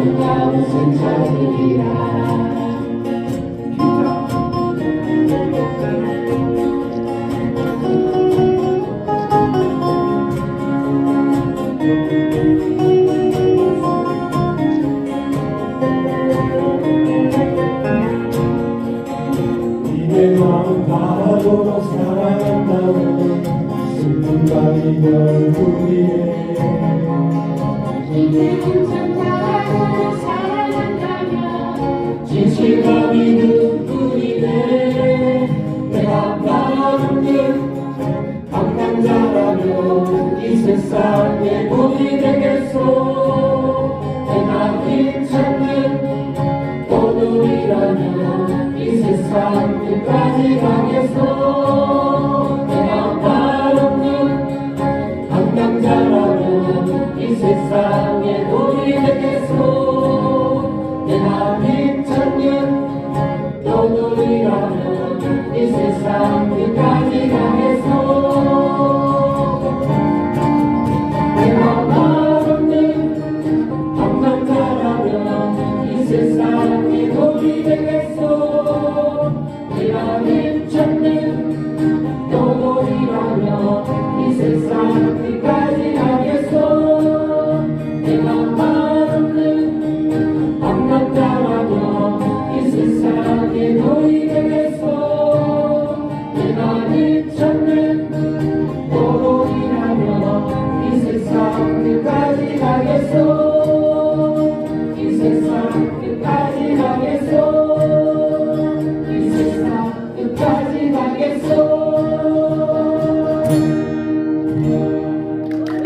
아름다운 생차들이라 이내 마음 바 또 사랑한다는 슬픈 밤이 결국이네 이제 항상 사랑하고 한다면, 진실감이 눈물이네 내가 마음을 강남자라면 이 세상의 본이 되겠소. 내가 힘찬는 오늘이라면 삶길까지 그 가겠소.